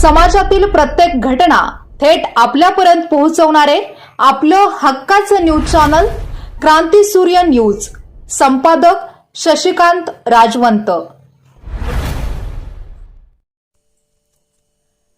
समाजातील प्रत्येक घटना थेट आपल्यापर्यंत पोहोचवणारे आपलं हक्काचं न्यूज चॅनल क्रांती सूर्य न्यूज. संपादक शशिकांत राजवंत.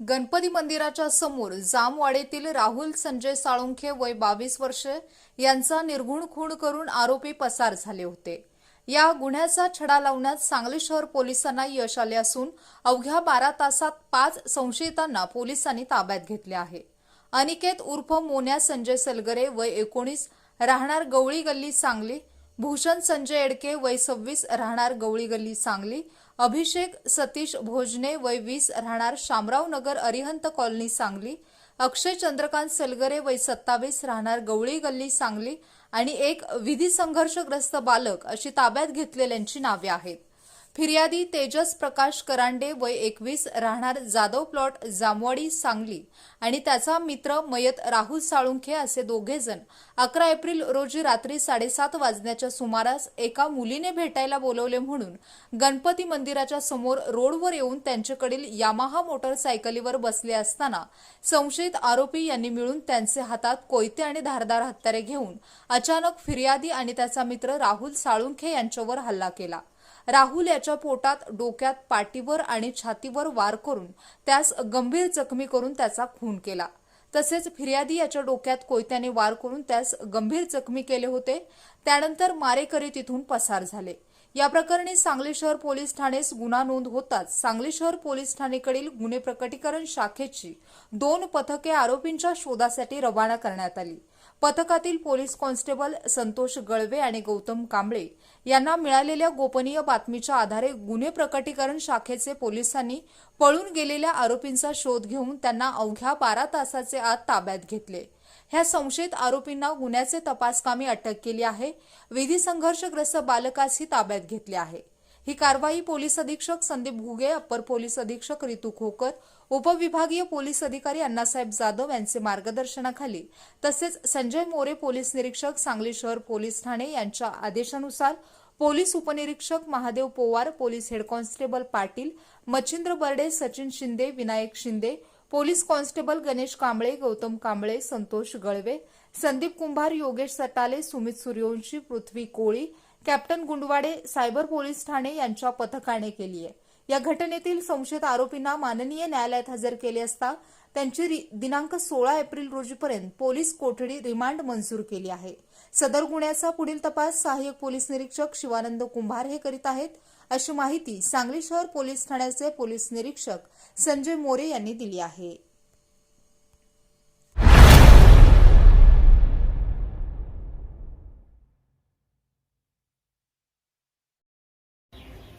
गणपती मंदिराच्या समोर जामवाडेतील राहुल संजय साळुंखे वय बावीस वर्षे यांचा निर्घुण खून करून आरोपी पसार झाले होते. या गुन्ह्याचा छडा लावण्यात सांगली शहर पोलिसांना यश आले असून अवघ्या बारा तासात पाच संशयितांना पोलिसांनी ताब्यात घेतले आहे. अनिकेत उर्फ मोन्या संजय सलगरे वय एकोणीस राहणार गवळी गल्ली सांगली भूषण संजय एडके वय सव्वीस राहणार गवळी गल्ली सांगली अभिषेक सतीश भोजने वय वीस राहणार शामराव नगर अरिहंत कॉलनी सांगली अक्षय चंद्रकांत सलगरे वय सत्तावीस राहणार गवळी गल्ली सांगली आणि एक विधी संघर्षग्रस्त बालक अशी ताब्यात घेतलेल्यांची नावे आहेत. फिर्यादी तेजस प्रकाश करांडे वय एकवीस राहणार जाधव प्लॉट जामवाडी सांगली आणि त्याचा मित्र मयत राहुल साळुंखे असे दोघे जण अकरा एप्रिल रोजी रात्री साडेसात वाजण्याच्या सुमारास एका मुलीने भेटायला बोलवले म्हणून गणपती मंदिराच्या समोर रोडवर येऊन त्यांच्याकडील यामाहा मोटरसायकलीवर बसले असताना संशयित आरोपी यांनी मिळून त्यांचे हातात कोयते आणि धारदार हत्यारे घेऊन अचानक फिर्यादी आणि त्याचा मित्र राहुल साळुंखे यांच्यावर हल्ला केला. राहुल याच्या पोटात डोक्यात पाठीवर आणि छातीवर वार करून त्यास गंभीर जखमी करून त्याचा खून केला. तसेच फिर्यादी याच्या डोक्यात कोयत्याने वार करून त्यास गंभीर जखमी केले होते. त्यानंतर मारेकरी तिथून पसार झाले. या प्रकरणी सांगली शहर पोलीस ठाणेस गुन्हा नोंद होताच सांगली शहर पोलीस ठाणेकडील गुन्हे प्रकटीकरण शाखेची दोन पथके आरोपींच्या शोधासाठी रवाना करण्यात आली. पथकातील पोलीस कॉन्स्टेबल संतोष गळवे आणि गौतम कांबळे यांना मिळालेल्या गोपनीय बातमीच्या आधारे गुन्हे प्रकटीकरण शाखेचे पोलिसांनी पळून गेलेल्या आरोपींचा शोध घेऊन त्यांना अवघ्या बारा तासाचे आत ताब्यात घेतले. ह्या संशयित आरोपींना गुन्ह्याचे तपासकामी अटक केली आहे. विधी संघर्षग्रस्त बालकासही ताब्यात घेतले आहे. ही कारवाई पोलीस अधीक्षक संदीप घुगे अप्पर पोलीस अधीक्षक रितू खोकर उपविभागीय पोलीस अधिकारी अण्णासाहेब जाधव यांचे मार्गदर्शनाखाली. तसेच संजय मोरे पोलीस निरीक्षक सांगली शहर पोलीस ठाणे यांच्या आदेशानुसार पोलीस उपनिरीक्षक Mahadev Powar police head constable Patil Machhindra Barde Sachin Shinde Vinayak Shinde police constable Ganesh Kamble Gautam Kamble Santosh Galve Sandeep Kumbhar Yogesh Satale Sumit Suryavanshi Prithvi Koli captain Gundwade cyber police Thane यांच्या पथकाने केली आहे. या घटनेतील संशयित आरोपींना माननीय न्यायालयात हजर केले असता त्यांची रि- दिनांक सोळा एप्रिल रोजीपर्यंत पोलीस कोठडी रिमांड मंजूर केली आहे. सदर गुन्ह्याचा पुढील तपास सहाय्यक पोलीस निरीक्षक शिवानंद कुंभार हे करीत आहेत अशी माहिती सांगली शहर पोलीस ठाण्याचे पोलीस निरीक्षक संजय मोरे यांनी दिली आहे.